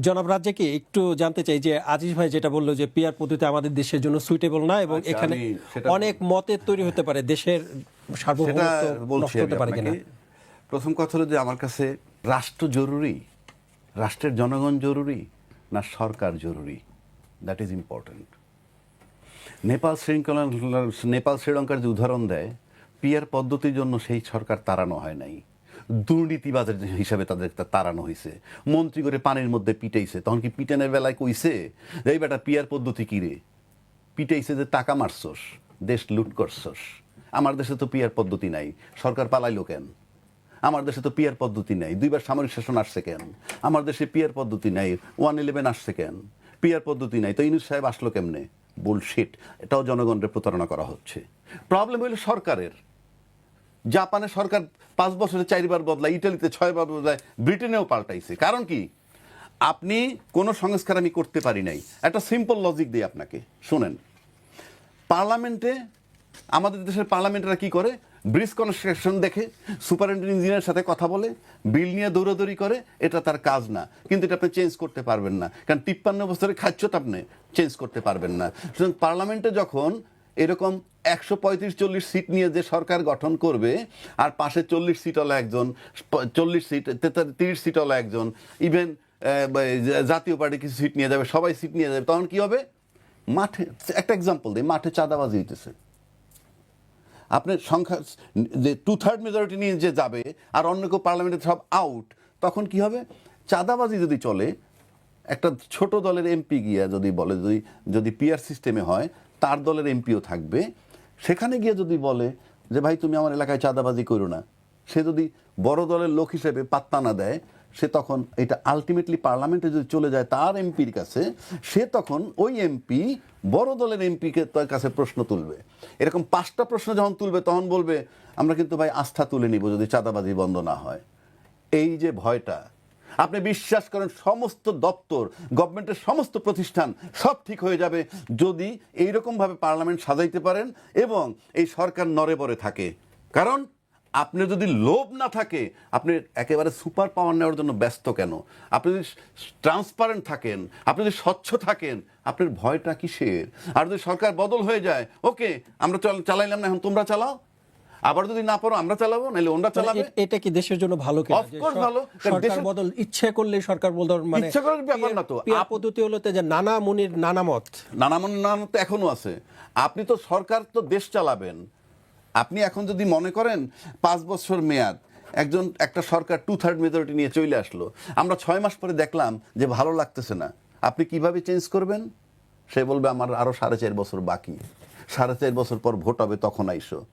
জনাব রাজ্যকে একটু জানতে চাই যে আজিজ ভাই যেটা বলল যে পিয়ার পদ্ধতি আমাদের দেশের জন্য সুইটেবল না এবং আচ্ছা, এখানে অনেক মতের তৈরি হতে পারে দেশের সার্বভৌমত্ব হতে পারে কিনা? প্রথম কথা হলো যে আমার কাছে রাষ্ট্র জরুরি রাষ্ট্রের জনগণ জরুরি না সরকার জরুরি। দ্যাট ইজ ইম্পর্ট্যান্ট নেপাল শৃঙ্খলা নেপাল শ্রীলঙ্কার যে উদাহরণ দেয় পিয়ার পদ্ধতির জন্য সেই সরকার তাড়ানো হয় নাই। দুর্নীতিবাজের হিসাবে তাদের তাড়ানো হয়েছে মন্ত্রী করে পানির মধ্যে পিটাইছে। তখন কি পিটানের বেলায় কইছে এই বেটা, পিয়ার পদ্ধতি কি রে? পিটাইছে যে টাকা মারছস, দেশ লুট করছস। আমার দেশে তো পিয়ার পদ্ধতি নাই। সরকার পালাইলো কেন? আমার দেশে তো পিয়ার পদ্ধতি নাই। দুইবার সামরিক শাসন আসছে কেন? আমার দেশে পিয়ার পদ্ধতি নাই। ওয়ান ইলেভেন আসছে কেন? পিয়ার পদ্ধতি নাই। তো ইনুস সাহেব আসলো কেমনে? বুলশিট এটাও জনগণের প্রতারণা করা হচ্ছে। প্রবলেম হইল সরকারের। জাপানে সরকার পাঁচ বছরে চারবার বদলায়, ইটালিতে ছয়বার বদলায়, ব্রিটেনেও পাল্টাইছে। কারণ কি? আপনি কোনো সংস্কার আমি করতে পারি নাই। একটা সিম্পল লজিক দিই আপনাকে। শোনেন, পার্লামেন্টে, আমাদের দেশের পার্লামেন্টরা কি করে? ব্রিজ কনস্ট্রাকশন দেখে সুপারিনটেন্ডেন্ট ইঞ্জিনিয়ারের সাথে কথা বলে, বিল নিয়ে দৌড়াদৌড়ি করে, এটা তার কাজ না। কিন্তু এটা আপনি চেঞ্জ করতে পারবেন না। কারণ তিপ্পান্ন বছরের খাচ্ছত আপনি চেঞ্জ করতে পারবেন না। সুতরাং পার্লামেন্টে যখন এরকম একশো পঁয়ত্রিশ, চল্লিশ সিট নিয়ে যে সরকার গঠন করবে, আর পাশে চল্লিশ সিটওয়ালা একজন, চল্লিশ সিট তিরিশ সিটওয়ালা একজন ইভেন জাতীয় পার্টি কিছু সিট নিয়ে যাবে, সবাই সিট নিয়ে যাবে, তখন কি হবে? মাঠে, একটা এক্সাম্পল দিই, মাঠে চাঁদাবাজি হইতেছে। আপনার সংখ্যা, যে টু থার্ড মেজরিটি নিয়ে যে যাবে, আর অন্য কেউ পার্লামেন্টে সব আউট তখন কি হবে? চাঁদাবাজি যদি চলে, একটা ছোট দলের এমপি গিয়া যদি বলে, যদি যদি পিআর সিস্টেমে হয় তার দলের এমপিও থাকবে। সেখানে গিয়ে যদি বলে যে, ভাই, তুমি আমার এলাকায় চাঁদাবাজি করো না। সে যদি বড় দলের লোক হিসেবে পাত্তা না দেয়, সে তখন এটা আলটিমেটলি পার্লামেন্টে যদি চলে যায় তার এমপির কাছে, সে তখন ওই এমপি বড় দলের এমপিকে তার কাছে প্রশ্ন তুলবে। এরকম পাঁচটা প্রশ্ন যখন তুলবে, তখন বলবে, আমরা কিন্তু ভাই আস্থা তুলে নিব যদি চাঁদাবাজি বন্ধ না হয়। এই যে ভয়টা আপনি বিশ্বাস করেন সমস্ত দপ্তর, গভর্নমেন্টের সমস্ত প্রতিষ্ঠান সব ঠিক হয়ে যাবে যদি এইরকমভাবে পার্লামেন্ট সাজাইতে পারেন এবং এই সরকার নরে বরে থাকে। কারণ আপনি যদি লোভ না থাকে, আপনি একেবারে সুপার পাওয়ার নেওয়ার জন্য ব্যস্ত কেন? আপনি যদি ট্রান্সপারেন্ট থাকেন, আপনি যদি স্বচ্ছ থাকেন, আপনার ভয়টা কিসের? আর যদি সরকার বদল হয়ে যায়, ওকে, আমরা চল, চালাইলাম না, এখন তোমরা চালাও। আবার যদি না পারো আমরা চালাবো নাহলে ওনরা মানে চালাবে। এটা কি দেশের জন্য ভালো course সর- ভালো। সরকার বদল ইচ্ছে করলে সরকার বদল মানে ইচ্ছা করার ব্যাপার না তো। পিয়ার আপ- পদ্ধতি হলো যে নানা মুনির নানা মত। নানা মনে নানা তো এখনও আছে। আপনি তো সরকার তো দেশ চালাবেন। আপনি এখন যদি মনে করেন পাঁচ বছর মেয়াদ একজন একটা সরকার টু থার্ড মেজরিটি নিয়ে চলে আসলো। আমরা ছয় মাস পরে দেখলাম যে ভালো লাগতেছে না। আপনি কীভাবে চেঞ্জ করবেন? সে বলবে আমার আরও সাড়ে চার বছর বাকি। সাড়ে চার বছর পর ভোট হবে তখন আইসো।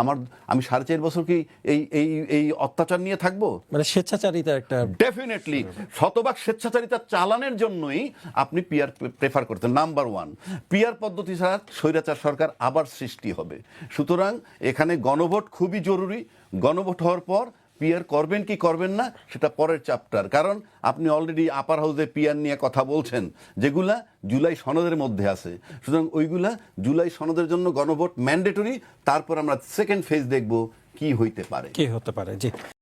আমার আমি সাড়ে চার বছর কি এই এই এই অত্যাচার নিয়ে থাকব? মানে স্বেচ্ছাচারিতা একটা ডেফিনেটলি শতভাগ স্বেচ্ছাচারিতা চালানোর জন্যই আপনি পিয়ার প্রেফার করতেন। নাম্বার ওয়ান পিয়ার পদ্ধতি ছাড়া স্বৈরাচার সরকার আবার সৃষ্টি হবে। সুতরাং এখানে গণভোট খুবই জরুরি। গণভোট হওয়ার পর পিয়ার করবেন কি করবেন না, সেটা পরের চ্যাপ্টার কারণ আপনি অলরেডি আপার হাউসে পিয়ার নিয়ে কথা বলছেন, যেগুলা জুলাই সনদের মধ্যে আছে। সুতরাং ওইগুলা জুলাই সনদের জন্য গণভোট ম্যান্ডেটরি তারপর আমরা সেকেন্ড ফেজ দেখব কি হইতে পারে। কি হতে পারে, জি।